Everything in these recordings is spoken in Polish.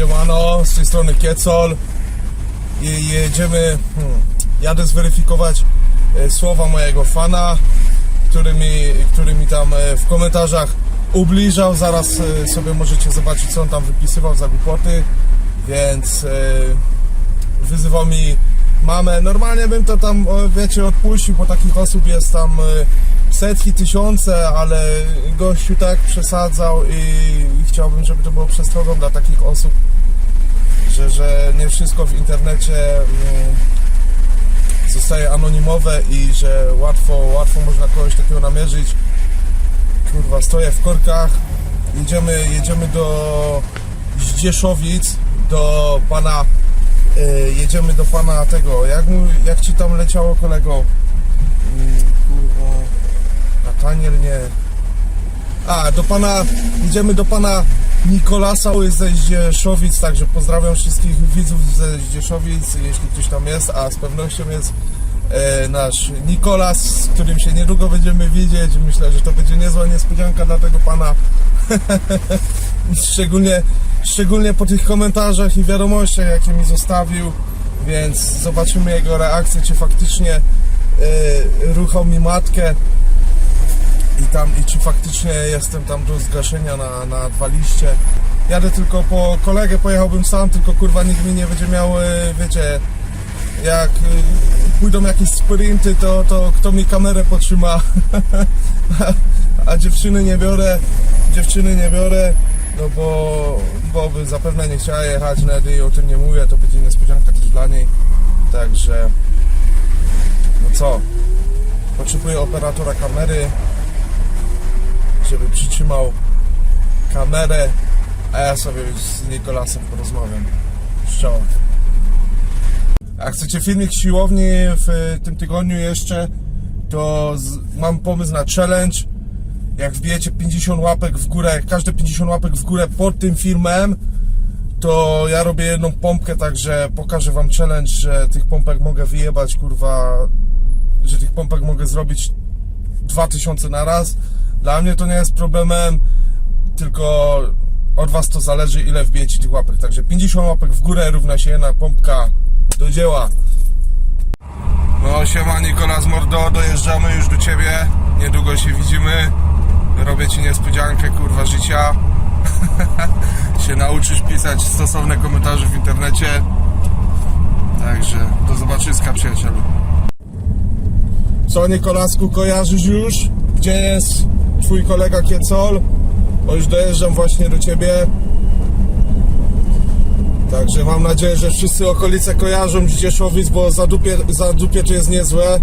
Siemano, z tej strony Kiecol. I jedziemy, hmm, jadę zweryfikować e, słowa mojego fana, który mi, który mi tam e, w komentarzach ubliżał, zaraz e, sobie możecie zobaczyć co on tam wypisywał za głupoty, więc e, wyzywał mi mamę, normalnie bym to tam, wiecie, odpuścił, bo takich osób jest tam e, setki, tysiące, ale gościu tak przesadzał i chciałbym, żeby to było przestrogą dla takich osób, że, że nie wszystko w internecie mm, zostaje anonimowe i że łatwo, łatwo można kogoś takiego namierzyć. Kurwa, stoję w korkach, jedziemy, jedziemy do Zdzieszowic, do pana, y, jedziemy do pana tego, jak, jak ci tam leciało kolego? Mm, kurwa, Nataniel nie, a, do pana, idziemy do pana Nikolasa ze Zdzieszowic, także pozdrawiam wszystkich widzów ze Zdzieszowic, jeśli ktoś tam jest, a z pewnością jest e, nasz Nikolas, z którym się niedługo będziemy widzieć. Myślę, że to będzie niezła niespodzianka dla tego pana. szczególnie, szczególnie po tych komentarzach i wiadomościach, jakie mi zostawił, więc zobaczymy jego reakcję, czy faktycznie e, ruchał mi matkę i tam i czy faktycznie jestem tam do zgaszenia na, na dwa liście. Jadę tylko po kolegę, pojechałbym sam, tylko kurwa nikt mi nie będzie miał, e, wiecie, jak e, pójdą jakieś sprinty, to, to kto mi kamerę potrzyma, a dziewczyny nie biorę, dziewczyny nie biorę, no bo, bo by zapewne nie chciała jechać, nawet jej o tym nie mówię, to będzie niespodzianka też dla niej, także no co, potrzebuję operatora kamery, żeby przytrzymał kamerę, a ja sobie z Nikolasem porozmawiam. Szczoła. A chcecie filmik siłowni w tym tygodniu jeszcze, to mam pomysł na challenge. Jak wbijecie 50 łapek w górę, każde 50 łapek w górę pod tym filmem, to ja robię jedną pompkę, także pokażę wam challenge, że tych pompek mogę wyjebać, kurwa, że tych pompek mogę zrobić 2000 na raz. Dla mnie to nie jest problemem, tylko od Was to zależy, ile wbijecie tych łapek. Także 50 łapek w górę równa się jedna pompka do dzieła. No siema Nikolas Mordo, dojeżdżamy już do Ciebie. Niedługo się widzimy. Robię Ci niespodziankę, kurwa, życia. się nauczysz pisać stosowne komentarze w internecie. Także do zobaczyska przyjacielu. Co Nikolasku, kojarzysz już? Gdzie jest twój kolega Kiecol? Bo już dojeżdżam właśnie do ciebie. Także mam nadzieję, że wszyscy okolice kojarzą Zdzieszowic, bo zadupie, zadupie to jest niezłe.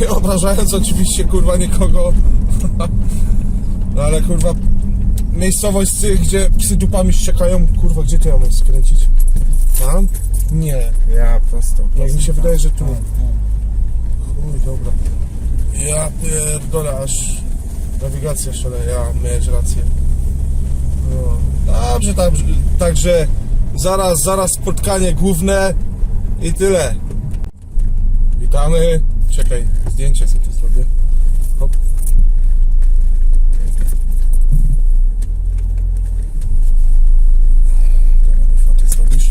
Nie obrażając oczywiście kurwa nikogo. No ale kurwa miejscowość, gdzie psy dupami szczekają. Kurwa, gdzie to ja mam skręcić? Tam? Nie. Ja prosto. Jak mi się wydaje, że tu. Tak, Chuj, dobra. Ja pierdolę, aż nawigacja szaleje, ja miałeś rację. No. Dobrze, dobrze, także zaraz, zaraz spotkanie główne i tyle. Witamy. Czekaj, zdjęcie sobie zrobię. Hop. Dobra, mi fotę zrobisz.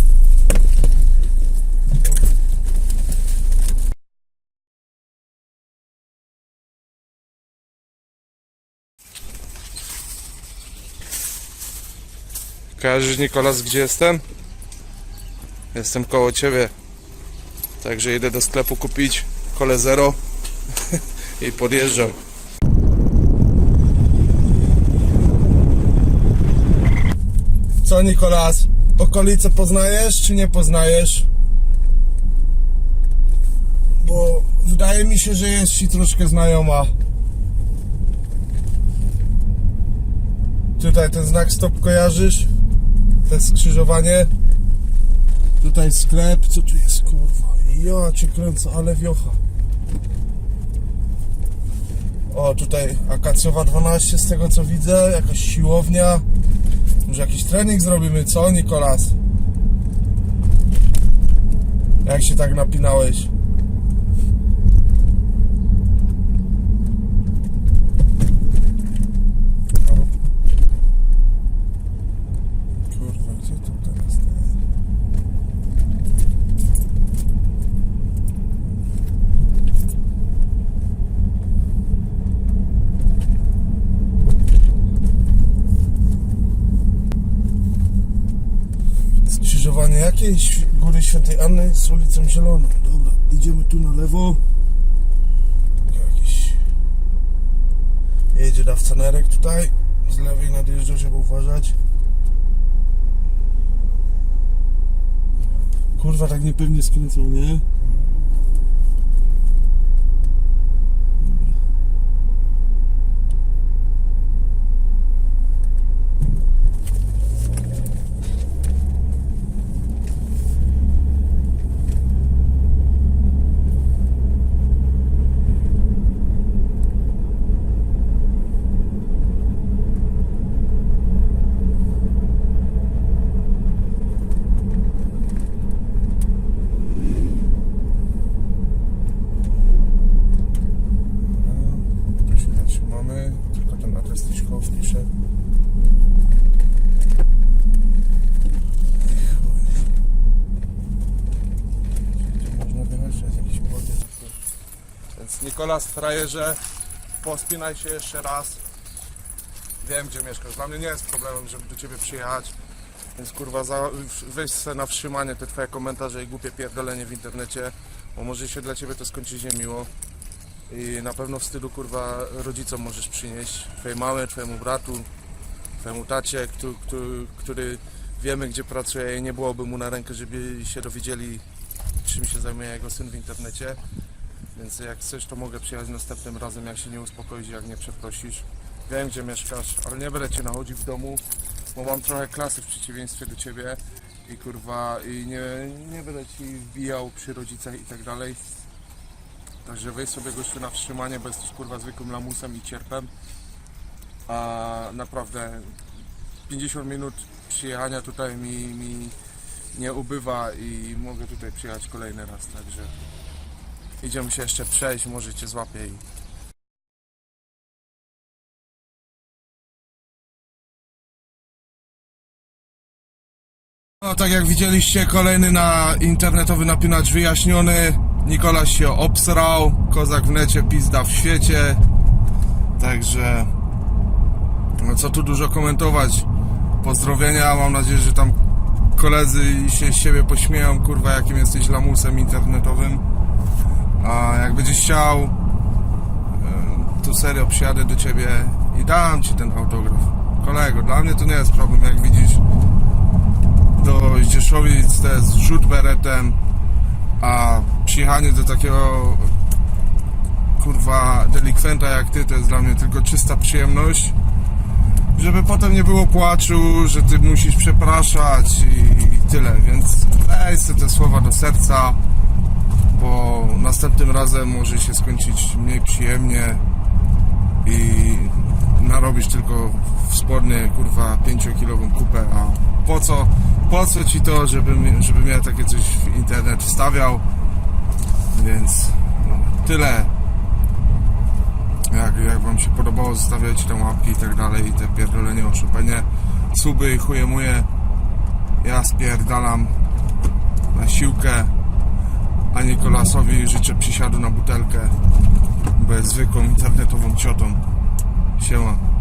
Kojarzysz Nikolas, gdzie jestem? Jestem koło ciebie. Także idę do sklepu kupić kole zero i podjeżdżam. Co Nikolas? Okolice poznajesz czy nie poznajesz? Bo wydaje mi się, że jest ci troszkę znajoma. Tutaj ten znak stop kojarzysz? Jest skrzyżowanie. Tutaj sklep. Co tu jest kurwa? Ja cię kręcę, ale wiocha. O, tutaj Akacjowa 12 z tego co widzę, jakaś siłownia. Może jakiś trening zrobimy, co Nikolas? Jak się tak napinałeś? Kurwa, gdzie to teraz? Jakiejś Góry Świętej Anny z ulicą Zieloną. Dobra, idziemy tu na lewo. Jakiś... Jedzie dawca Nerek tutaj. Z lewej nadjeżdża, żeby uważać. Kurwa, tak niepewnie skręcą, nie? Tu się zatrzymamy, tylko ten adres Tyśkoł wpiszę. Gdzie można wyjechać? To jest jakiś podjazd. Więc Nikolas, frajerze, pospinaj się jeszcze raz. Wiem, gdzie mieszkasz. Dla mnie nie jest problemem, żeby do ciebie przyjechać. Więc kurwa, za, weź se na wstrzymanie te twoje komentarze i głupie pierdolenie w internecie, bo może się dla ciebie to skończyć niemiło. I na pewno wstydu kurwa rodzicom możesz przynieść. Twojej mamie, twojemu bratu, twojemu tacie, który, który, który wiemy gdzie pracuje i nie byłoby mu na rękę, żeby się dowiedzieli czym się zajmuje jego syn w internecie. Więc jak chcesz to mogę przyjechać następnym razem, jak się nie uspokoisz, jak nie przeprosisz. Wiem gdzie mieszkasz, ale nie będę cię nachodził w domu, bo mam trochę klasy w przeciwieństwie do ciebie i kurwa i nie, nie będę ci wbijał przy rodzicach i tak dalej. Także weź sobie gościu na wstrzymanie, bo jesteś kurwa zwykłym lamusem i cierpem. A naprawdę 50 minut przyjechania tutaj mi, mi nie ubywa i mogę tutaj przyjechać kolejny raz, także idziemy się jeszcze przejść, może cię złapię i No tak jak widzieliście, kolejny na internetowy napinacz wyjaśniony. Nikolas się obsrał, kozak w necie, pizda w świecie. Także no co tu dużo komentować. Pozdrowienia, mam nadzieję, że tam koledzy się z siebie pośmieją, kurwa, jakim jesteś lamusem internetowym. Jak będziesz chciał, to serio przyjadę do ciebie i dam ci ten autograf. Kolego, dla mnie to nie jest problem, jak widzisz do Zdzieszowic to jest rzut beretem, a przyjechanie do takiego kurwa delikwenta jak ty to jest dla mnie tylko czysta przyjemność. Żeby potem nie było płaczu, że ty musisz przepraszać i, i tyle, więc weź te słowa do serca, bo następnym razem może się skończyć mniej przyjemnie i narobisz tylko w spodnie kurwa 5-kilową kupę, a po co, po co ci to, żebym, żebym ja takie coś w internet wstawiał, więc tyle. Jak, jak wam się podobało, zostawiajcie tam łapki i tak dalej, i te pierdolenie o Chopinie, suby i chujemuje, ja spierdalam na siłkę, a Nikolasowi życzę przysiadu na butelkę, bo jest zwykłą internetową ciotą. Siema.